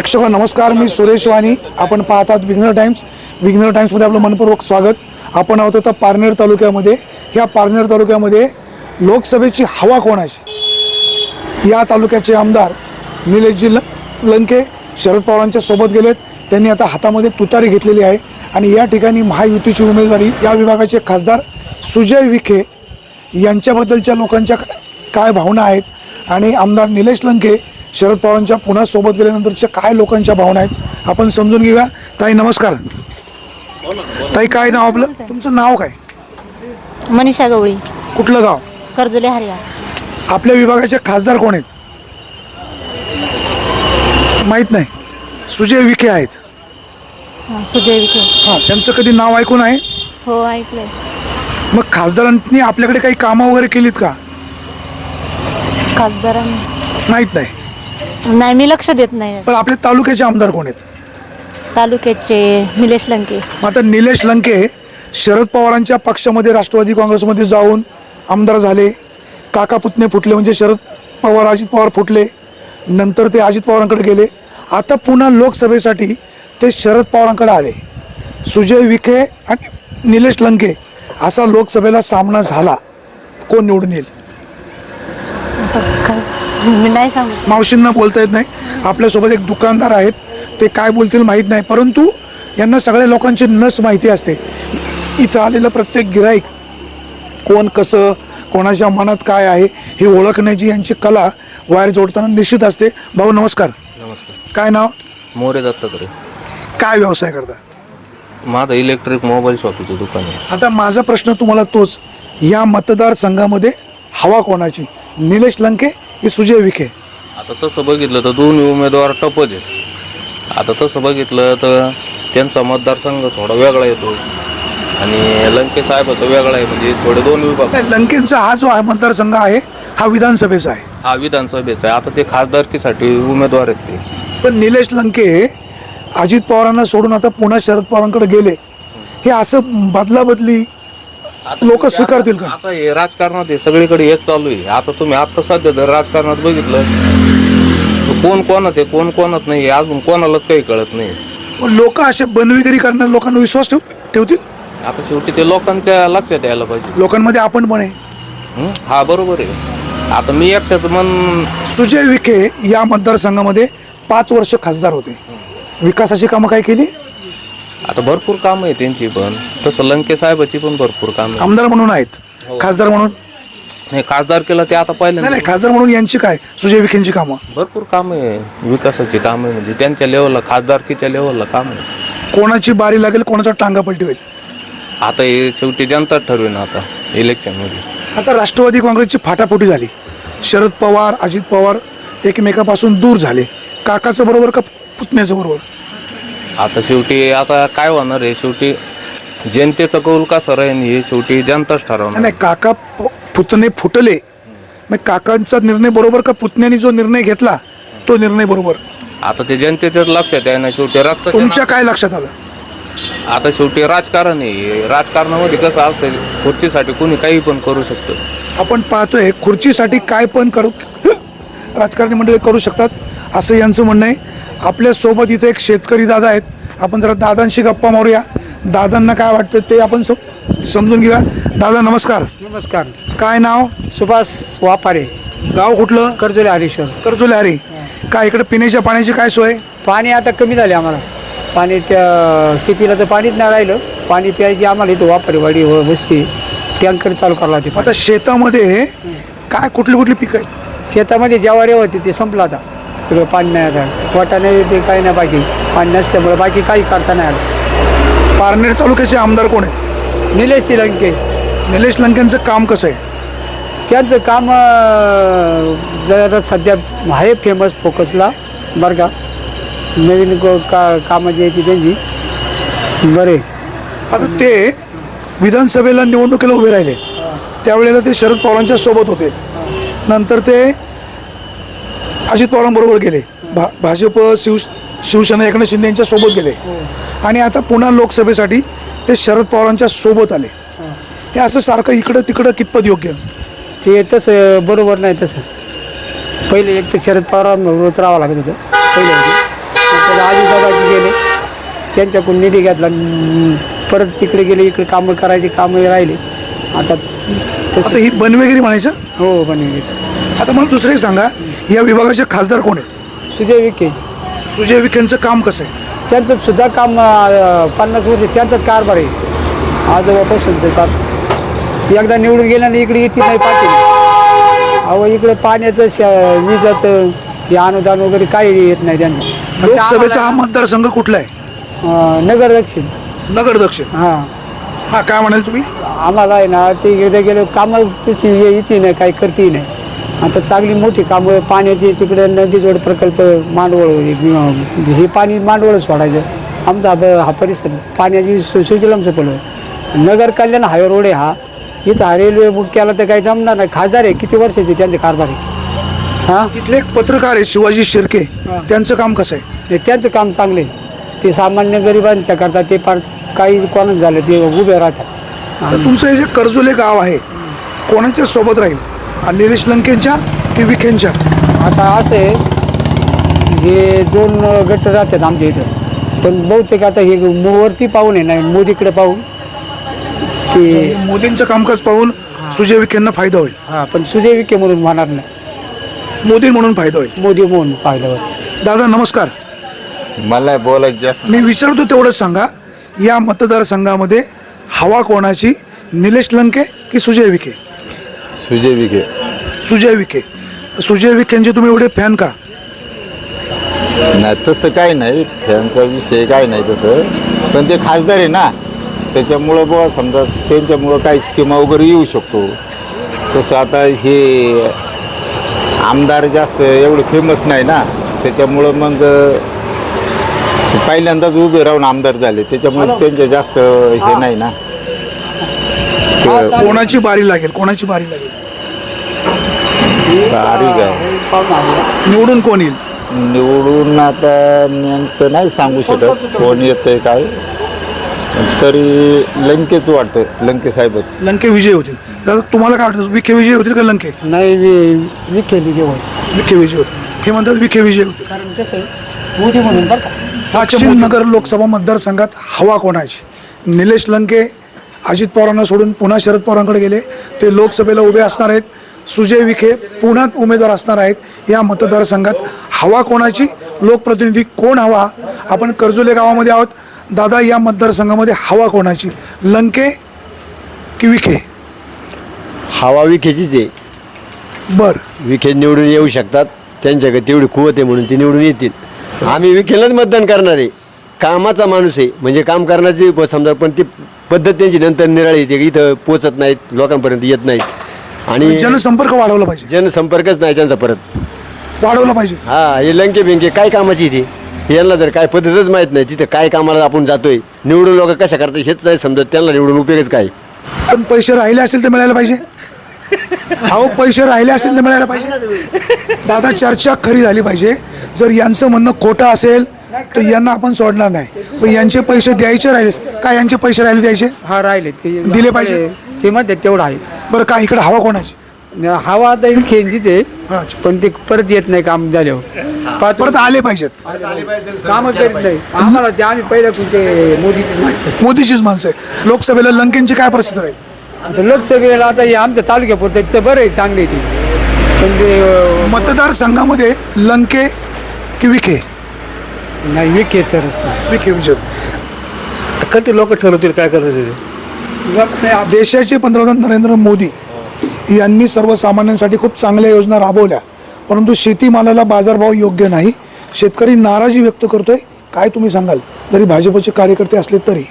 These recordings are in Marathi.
प्रेक्षक हो, नमस्कार मी सुरेश वाणी. आपण पाहतात विघ्नर टाइम्स. विघ्नर टाइम्समध्ये आपलं मनपूर्वक स्वागत. आपण आहोत आता पारनेर तालुक्यामध्ये. ह्या पारनेर तालुक्यामध्ये लोकसभेची हवा कोणाची या तालुक्याचे आमदार निलेशजी ल लंके शरद पवारांच्या सोबत गेलेत. त्यांनी आता हातामध्ये तुतारी घेतलेली आहे. आणि या ठिकाणी महायुतीची उमेदवारी या विभागाचे खासदार सुजय विखे यांच्याबद्दलच्या लोकांच्या काय भावना आहेत? आणि आमदार निलेश लंके शरद पवारांच्या पुन्हा सोबत गेल्यानंतरच्या काय लोकांच्या भावना आहेत आपण समजून घेऊया. ताई नमस्कार. ताई काय नाव आपलं? तुमचं नाव काय? मनीषा गवळी. कुठलं गाव? कर्जुले हरिया. आपल्या विभागाचे खासदार कोण आहेत? माहीत नाही. सुजय विखे आहेत. सुजय विखे. हां त्यांचं कधी नाव ऐकून आहे? हो ऐकलंय. मग खासदारांनी आपल्याकडे काही कामं वगैरे केलीत का? खासदार माहीत नाही. नाही मी लक्ष देत नाही. पण आपल्या तालुक्याचे आमदार कोण आहेत? तालुक्याचे निलेश लंके. मग आता निलेश लंके शरद पवारांच्या पक्षामध्ये राष्ट्रवादी काँग्रेसमध्ये जाऊन आमदार झाले. काका पुतणे फुटले म्हणजे शरद पवार अजित पवार फुटले. नंतर ते अजित पवारांकडे गेले. आता पुन्हा लोकसभेसाठी ते शरद पवारांकडे आले. सुजय विखे आणि निलेश लंके असा लोकसभेला सामना झाला. कोण निवडून येईल? आता काय मी नाही सांगू शकत. मावशींना बोलता येत नाही. आपल्यासोबत एक दुकानदार आहेत. ते काय बोलतील माहीत नाही. परंतु यांना सगळ्या लोकांची नस माहिती असते. इथं आलेलं प्रत्येक गिराईक कोण कसं कोणाच्या मनात काय आहे हे ओळखण्याची यांची कला वायर जोडताना निश्चित असते. भाऊ नमस्कार. नमस्कार. काय नाव? मोरे दत्तात्रय. काय व्यवसाय करता? माझं इलेक्ट्रिक मोबाईल शॉपीचं दुकान आहे. आता माझा प्रश्न तुम्हाला तोच. या मतदारसंघामध्ये हवा कोणाची? निलेश लंके की सुजय विखे. आता तसं बघितलं तर दोन्ही उमेदवार टपच आहेत. आता तसं बघितलं तर त्यांचा मतदारसंघ थोडा वेगळा येतो. आणि लंके साहेबाचा वेगळा आहे म्हणजे थोडे दोन विभाग. लंकेंचा हा जो आहे मतदारसंघ आहे हा विधानसभेचा आहे. हा विधानसभेचा आहे. आता ते खासदारकीसाठी उमेदवार आहेत ते. पण निलेश लंके अजित पवारांना सोडून आता पुन्हा शरद पवारांकडे गेले. हे असं बदला बदली लोक स्वीकारतील का? आता हे राजकारणात हे सगळीकडे हेच चालू आहे. आता तुम्ही आता सध्या जर राजकारणात बघितलं तर कोण कोणात आहे कोण कोणात नाही हे अजून कोणालाच काही कळत नाही. लोक असे बनविगिरी करणाऱ्या लोकांना विश्वास ठेव ठेवतील? आता शेवटी ते लोकांच्या लक्षात यायला पाहिजे. लोकांमध्ये आपण पण आहे. हं? हा बरोबर आहे. आता मी एकट्याच मन सुजय विखे या मतदारसंघामध्ये पाच वर्ष खासदार होते. विकासाची कामं काय केली? आता भरपूर काम आहे त्यांची पण. तसं लंके साहेबाची पण भरपूर काम आमदार म्हणून आहेत? खासदार म्हणून? नाही खासदार केलं ते आता नाही पहिल्यांदा. नाही खासदार म्हणून यांची काय? सुजय विखेंची कामं? भरपूर काम आहे. विकासाची काम आहे म्हणजे त्यांच्या लेवलला खासदारकीच्या लेवलला काम आहे. कोणाची बारी लागेल कोणाचा टांगा पलटी होईल? आता हे शेवटी जनता ठरवेन आता इलेक्शनमध्ये आता राष्ट्रवादी काँग्रेसची फाटाफुटी झाली. शरद पवार अजित पवार एकमेकापासून दूर झाले. काकाचं बरोबर का पुतण्याचं बरोबर? आता शेवटी आता काय होणार आहे? शेवटी जनतेचा कौल कसा राहील हे शेवटी जनताच ठरवणार. नाही काका पुतणे फुटले. मग काकांचा निर्णय बरोबर का पुतण्याने जो निर्णय घेतला तो निर्णय बरोबर? आता ते जनतेच्याच लक्षात आहे ना शेवटी रक्त तुमच्या काय लक्षात आलं? आता शेवटी राजकारण आहे. राजकारणामध्ये कसं असतं खुर्चीसाठी कोणी काही पण करू शकतं. आपण पाहतोय खुर्चीसाठी काय पण करू राजकारणी मंडळी करू शकतात असं यांचं म्हणणं आहे. आपल्यासोबत इथे एक शेतकरी दादा आहेत. आपण जरा दादांशी गप्पा मारूया. दादांना काय वाटतं ते आपण सम- समजून घेऊया. दादा नमस्कार. नमस्कार. काय नाव? सुभाष वापारे. गाव कुठलं? कर्जोले हरीश्वर. कर्जुले अरे काय इकडे पिण्याच्या पाण्याची काय सोय? पाणी आता कमी झाले आम्हाला. पाणी त्या शेतीला तर पाणीच नाही राहिलं. पाणी प्यायची आम्हाला इथं वापरेवाडी वस्ती टँकर चालू करायला लागते आता शेतामध्ये काय कुठली कुठली पिकं आहेत? शेतामध्ये ज्वारी होती ते संपलं आता. सगळं पाणी नाही आता. वाटाणे ते काही नाही बाकी. पाणी नसल्यामुळे बाकी काही करता नाही आलं. पारनेर तालुक्याचे आमदार कोण आहेत? निलेश श्रीलंके निलेश लंकेंचं काम कसं आहे? त्यांचं काम जरा सध्या आहे फेमस फोकसला बरं का. नवीन को- का कामं जी आहे ती त्यांची. बरे आता ते विधानसभेला निवडणुकीला उभे राहिले. त्यावेळेला ते शरद पवारांच्या सोबत होते. नंतर ते अजित पवारांबरोबर गेले. भा भाजप शिव शिवसेना एकनाथ शिंदे यांच्या सोबत गेले. आणि आता पुन्हा लोकसभेसाठी ते शरद पवारांच्या सोबत आले. हे असं सारखं इकडं तिकडं कितपत योग्य? ते तसं बरोबर नाही तसं. पहिले एक तर शरद पवारांबरोबर राहावं लागत होतं पहिले. होते. गेले. त्यांच्याकडून निधी घेतला. परत तिकडे गेले इकडे कामं करायची कामं राहिले. आता आता ही बनवेगिरी म्हणायचं? हो पण आता मला दुसरं सांगा या विभागाचे खासदार कोण आहेत? सुजय विखे. सुजय विखेंचं काम कसं आहे? त्यांचं सुद्धा काम अं, पन्नास वर्ष त्यांचाच कारभार आहे. आजोबापासून ते कार एकदा निवडून गेल्याने इकडे येते नाही पाटील अहो इकडे पाण्याचं श- विजाचं हे अनुदान वगैरे काही येत नाही त्यांचं लोकसभेचा हा मतदारसंघ कुठला आहे? अं, नगर दक्षिण. नगर दक्षिण. हां. हा काय म्हणाल तुम्ही? आम्हाला आहे ना ते एकदा गेलो कामं तशी ये- येते नाही काही करते नाही. आता चांगली मोठी कामं पाण्याची तिकडे नदीजोड प्रकल्प मांडवळ हे- हे पाणी मांडवळ सोडायचं. आमचा हा हा परिसर पाण्याची सु सुजलम सफल आहे नगर कल्याण हायवे रोड आहे हा. इथं हा रेल्वे बुक केला तर काही जमणार नाही. खासदार आहे किती वर्षाचे त्यांचे कारभार आहे. हां? इथले एक पत्रकार आहेत शिवाजी शिर्के. त्यांचं काम कसं आहे? त्यांचं काम चांगले ते सामान्य गरिबांच्या करता ते फार काही कोणाच झालं ते उभे राहतात. तर तुमचं हे जे कर्जुले गाव आहे कोणाच्या सोबत राहील? निलेश लंकेंच्या की विखेंच्या? आता असं आहे हे दोन गट राहतात आमच्या इथं. पण बहुतेक आता हे वरती पाहून आहे नाही मोदीकडे पाहून. की मोदींचं कामकाज पाहून सुजय विखेंना फायदा होईल. हां पण सुजय विखे म्हणून म्हणणार नाही. मोदी म्हणून फायदा होईल. मोदी म्हणून पाहिलं दादा नमस्कार. मला बोलायचं जास्त मी विचारतो तेवढंच सांगा. या मतदारसंघामध्ये हवा कोणाची? निलेश लंके की सुजय विखे? सुजय विखे. सुजय विखे. सुजय विखेंचे तुम्ही एवढे फॅन का? नाही तसं काही नाही. फॅनचा विषय काय नाही तसं. पण ते खासदार आहे ना त्याच्यामुळं बुवा समजा त्यांच्यामुळं काही स्कीमा वगैरे येऊ शकतो. तसं आता हे आमदार जास्त एवढे फेमस नाही ना. त्याच्यामुळं मग पहिल्यांदाच उभे राहून आमदार झाले त्याच्यामुळे त्यांचे जास्त हे नाही ना. कोणाची बारी लागेल कोणाची बारी लागेल? पाहून आले निवडून कोण येईल? निवडून आता नेमकं नाही सांगू शकत कोण येतंय काय. तरी लंकेच वाटतं लंके साहेबच. लंके विजय होतील. दादा तुम्हाला काय वाटतं विखे विजय होतील का लंके? नाही वि- विखे विखे होय विखे विजय होतील. हे म्हणतात विखे विजय होतील. कारण कसं आहे मोदी म्हणून बरं का. दक्षिण नगर लोकसभा मतदारसंघात हवा कोणाची? निलेश लंके अजित पवारांना सोडून पुन्हा शरद पवारांकडे गेले. ते लोकसभेला उभे असणार आहेत. सुजय विखे पुण्यात उमेदवार असणार आहेत. या मतदारसंघात हवा कोणाची? लोकप्रतिनिधी कोण हवा? आपण कर्जुले गावामध्ये आहोत. दादा या मतदारसंघामध्ये हवा कोणाची? लंके की विखे? हवा विखेचीच आहे. बर. विखे निवडून येऊ शकतात. त्यांच्याकडे तेवढी कुवत आहे म्हणून ते निवडून येतील. आम्ही विखेलाच मतदान करणार. आहे कामाचा माणूस आहे. म्हणजे काम करण्याची प- समजा पण ती पद्धत त्यांची नंतर निराळी येते. इथं पोचत नाहीत लोकांपर्यंत येत नाहीत. आणि जनसंपर्क वाढवला पाहिजे. जनसंपर्कच नाही त्यांचा परत. वाढवला पाहिजे. हा हे लंके बिंके काय कामाची ती? यांना जर काय पद्धतच माहीत नाही तिथं काय कामाला आपण जातोय? निवडून लोक कशा करतात हेच नाही समजत. त्यांना निवडून उपयोगच काय? पण पैसे राहिले असतील तर मिळायला पाहिजे. अहो पैसे राहिले असतील तर मिळायला पाहिजे. दादा चर्चा खरी झाली पाहिजे. जर यांचं म्हणणं खोटं असेल तर यांना आपण सोडणार नाही. पण यांचे पैसे द्यायचे राहिले. काय यांचे पैसे राहिले द्यायचे? हा राहिले. ते दिले पाहिजे. ते म्हणते तेवढं आहे. बरं काय इकडे हवा कोणाची? हवा आता विखेंचीच आहे. पण ते परत येत नाही काम झाल्यावर. पाच परत आले पाहिजेत. कामं करीत नाही. आम्हाला ते आम्ही पहिल्या कुठे मोदीची माणसं मोदीचीच माणसं आहे लोकसभेला लंकेंची काय परिस्थिती राहील? आता लोकसभेला आता हे आमच्या तालुक्यापुरतं त्याचं बरं आहे चांगली ती. पण ते अं, मतदारसंघामध्ये लंके की विखे? नाही विखे सरच नाही विखे विजय. कधी लोक ठरवतील काय करायचं ते. लोक नाही आप- देशाचे पंतप्रधान नरेंद्र मोदी यांनी सर्वसामान्यांसाठी खूप चांगल्या योजना राबवल्या. परंतु शेतीमालाला बाजारभाव योग्य नाही. शेतकरी नाराजी व्यक्त करतोय. काय तुम्ही सांगाल? जरी भाजपचे कार्यकर्ते असले तरी.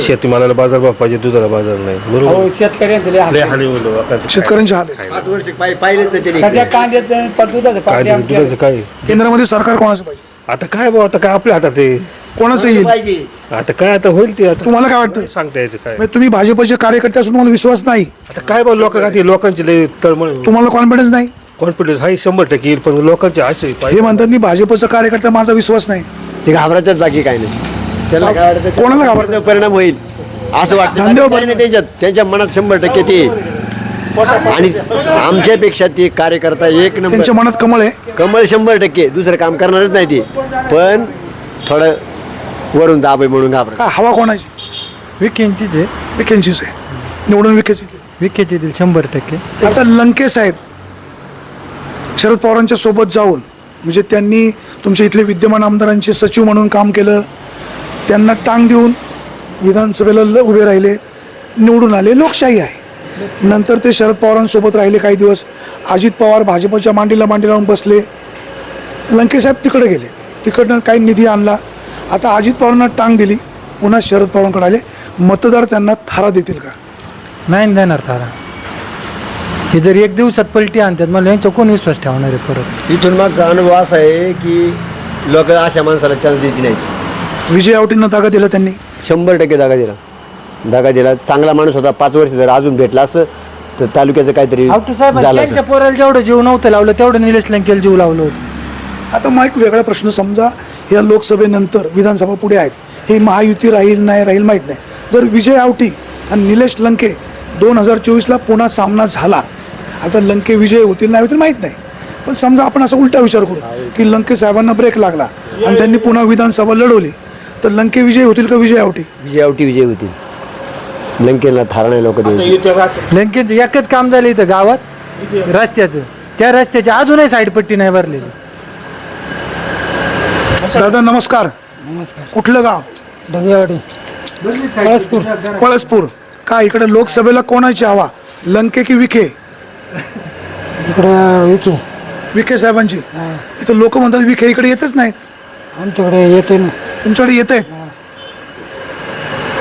शेतीमालाला बाजार भाव पाहिजे दुधाला बाजार नाही. बरोबर. शेतकऱ्यांचं लय हाल लय आहे. हानी होईल लोकांचं. शेतकऱ्यांचे हाल आहे पाच वर्ष पाहिलेच सध्या कांद्याचं पण दुधाचं काय पाणी ते आमच्या- दुधाचं काय? केंद्रामध्ये सरकार कोणाचं पाहिजे? आता काय भाऊ आता काय आपल्या हातात आहे? कोणाचं येईल? आता काय आता होईल ते आता? तुम्हाला काय वाटतं? सांगता यायचं काय? म्हणजे तुम्ही भाजपचे कार्यकर्ते असून तुम्हाला विश्वास नाही. आता काय बा लोक काय ते लोकांची लय तळमळ तुम्हाला कॉन्फिडन्स नाही? कॉन्फिडन्स हा शंभर टक्के येईल पण लोकांचे आशे हे म्हणतात मी भाजपचा कार्यकर्ता माझा विश्वास नाही. ते घाबरायच्याच बाकी काय नाही. त्याला काय वाटतं कोणाला घाबरतं? परिणाम होईल. असं वाटतं. त्यांच्यात. त्यांच्या मनात शंभर टक्के ते. आणि आमच्यापेक्षा ते कार्यकर्ता एक नंबर. त्यांच्या मनात कमळ आहे. कमळ शंभर टक्के. दुसरं काम करणारच नाही ते. पण थोडं वरून दाब आहे म्हणून घाबरत काय हवा कोणाची? विखेंचीच आहे. विखेंचीच आहे. निवडून विखेच येते विखेचे येतील शंभर टक्के. आता लंके साहेब शरद पवारांच्या सोबत जाऊन म्हणजे त्यांनी तुमच्या इथले विद्यमान आमदारांचे सचिव म्हणून काम केलं त्यांना टांग देऊन विधानसभेला ल- उभे राहिले निवडून आले लोकशाही आहे. नंतर ते शरद पवारांसोबत राहिले काही दिवस. अजित पवार भाजपच्या मांडीला मांडी लावून बसले. लंके साहेब तिकडे गेले. तिकडनं काही निधी आणला. आता अजित पवारांना टांग दिली. पुन्हा शरद पवारांकडे आले. मतदार त्यांना थारा देतील का? नाही देणार थारा. हे जर एक दिवसात पलटी आणतात मला यांच्या कोण विश्वास ठेवणार आहे परत? इथून मागचा अनुभव असा आहे की लोक अशा माणसाला चान्स देत नाहीत. विजय आवटींना जागा दिला त्यांनी. शंभर टक्के जागा दिला. जागा दिला. चांगला माणूस होता. पाच वर्ष जर अजून भेटला असं तर तालुक्याचं काहीतरी आवटे साहेब झालं त्यांच्या असं. पोराला जेवढं जीव नव्हतं लावलं तेवढं निलेश लंकेला जीव लावलं होतं. आता मग एक वेगळा प्रश्न समजा या लोकसभेनंतर विधानसभा पुढे आहेत. ही महायुती राहील नाही राहील माहीत नाही. जर विजय आवटी आणि निलेश लंके दोन हजार चोवीसला पुन्हा सामना झाला आता लंके विजय होतील नाही होतील माहीत नाही. पण समजा आपण असा उलटा विचार करू की लंके साहेबांना ब्रेक लागला आणि त्यांनी पुन्हा विधानसभा लढवली. तर लंके विजय होतील का विजय आवटी? विजय आवटी विजय होतील. लंकेला थारा नाही लोक लंकेचं एकच काम झालं इथं गावात रस्त्याचं. त्या रस्त्याची अजूनही साईड पट्टी नाही भरलेली. दादा नमस्कार. कुठलं गाव? ढगेवाडी. पळसपूर. का इकडे लोकसभेला कोणाची हवा? लंके की विखे? इकडं विखे. विखे साहेबांची? इथं लोक म्हणतात विखे इकडे येतच नाहीत. आमच्याकडे येते ना. तुमच्याकडे येत आहेत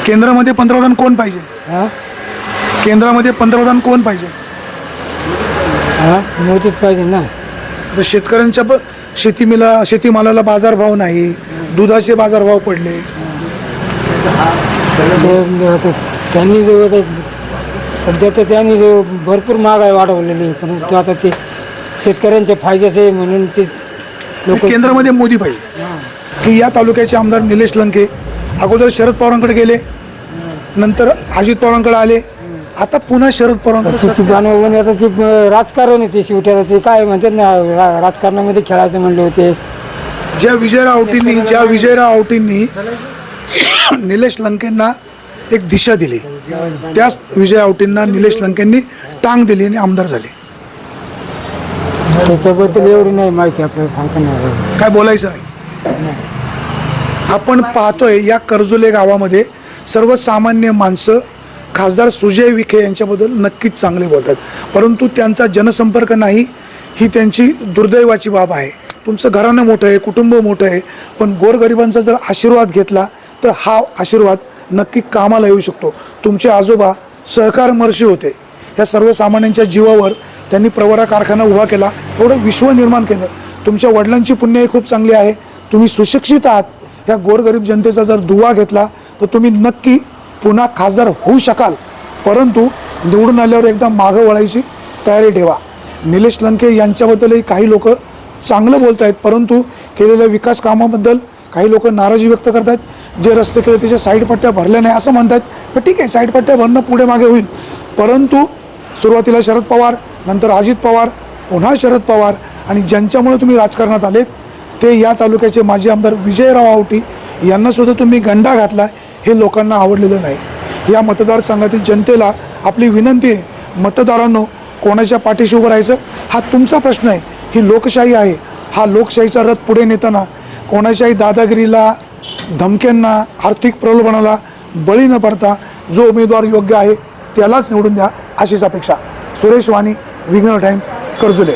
केंद्रामध्ये पंतप्रधान कोण पाहिजे? हा? केंद्रामध्ये पंतप्रधान कोण पाहिजे? हा? मोदीच पाहिजे ना. आता शेतकऱ्यांच्या शेतीमिला शेतीमालाला बाजारभाव नाही दुधाचे बाजारभाव पडले. ते- आता त्यांनी जो आता सध्या तर त्यांनी जो भरपूर महागाई वाढवलेली आहे. परंतु आता ते शेतकऱ्यांच्या फायद्याचे म्हणून ते लोक केंद्रामध्ये मोदी पाहिजे. की या तालुक्याचे आमदार निलेश लंके अगोदर शरद पवारांकडे गेले नंतर अजित पवारांकडे आले. आता पुन्हा शरद पवारांकडे सध्या- जाणवलं आता ती राजकारण आहे ते शेवटी आता ते काय म्हणतात ना रा- राजकारणामध्ये खेळायचं म्हणले होते. ज्या विजयराव आवटींनी ज्या विजयराव आवटींनी निलेश लंकेंना एक दिशा दिली. त्याच विजय आवटींना निलेश लंकेंनी टांग दिली आणि आमदार झाले. त्याच्याबद्दल एवढी नाही माहिती आपल्याला सांगता नाही. काय बोलायचं नाही. आपण पाहतोय या कर्जुले गावामध्ये सर्वसामान्य माणसं खासदार सुजय विखे यांच्याबद्दल नक्कीच चांगले बोलतात. परंतु त्यांचा जनसंपर्क नाही ही त्यांची दुर्दैवाची बाब आहे. तुमचं घरानं मोठं आहे कुटुंब मोठं आहे पण गोरगरिबांचा जर आशीर्वाद घेतला तर हा आशीर्वाद नक्की कामाला येऊ शकतो. तुमचे आजोबा सहकारमर्षी होते. या सर्वसामान्यांच्या जीवावर त्यांनी प्रवरा कारखाना उभा केला एवढं विश्व निर्माण केलं. तुमच्या वडिलांची पुण्यही खूप चांगली आहे. तुम्ही सुशिक्षित आहात या गोरगरीब जनतेचा जर दुवा घेतला तर तुम्ही नक्की पुन्हा खासदार होऊ शकाल. परंतु निवडून आल्यावर एकदा मागं वळायची तयारी ठेवा. निलेश लंके यांच्याबद्दलही काही लोक चांगलं बोलत आहेत परंतु केलेल्या विकास कामाबद्दल काही लोक नाराजी व्यक्त करत आहेत जे रस्ते केले त्याच्या साईड पट्ट्या भरल्या नाही असं म्हणतात पण ठीक आहे साईड पट्ट्या भरणं पुढे मागे होईल. परंतु सुरुवातीला शरद पवार नंतर अजित पवार पुन्हा शरद पवार आणि ज्यांच्यामुळे तुम्ही राजकारणात आलेत ते या तालुक्याचे माजी आमदार विजयराव आवटी यांनासुद्धा तुम्ही गंडा घातला हे लोकांना आवडलेलं नाही. या मतदारसंघातील जनतेला आपली विनंती आहे मतदारांनो कोणाच्या पाठीशी उभं राहायचं? हा तुमचा प्रश्न आहे. ही लोकशाही आहे. हा लोकशाहीचा रथ पुढे नेताना कोणाच्याही दादागिरीला धमक्यांना आर्थिक प्रलोभनाला बळी न पडता जो उमेदवार योग्य आहे त्यालाच निवडून द्या अशीच अपेक्षा. सुरेश वाणी विघ्न टाईम्स कर्जुले.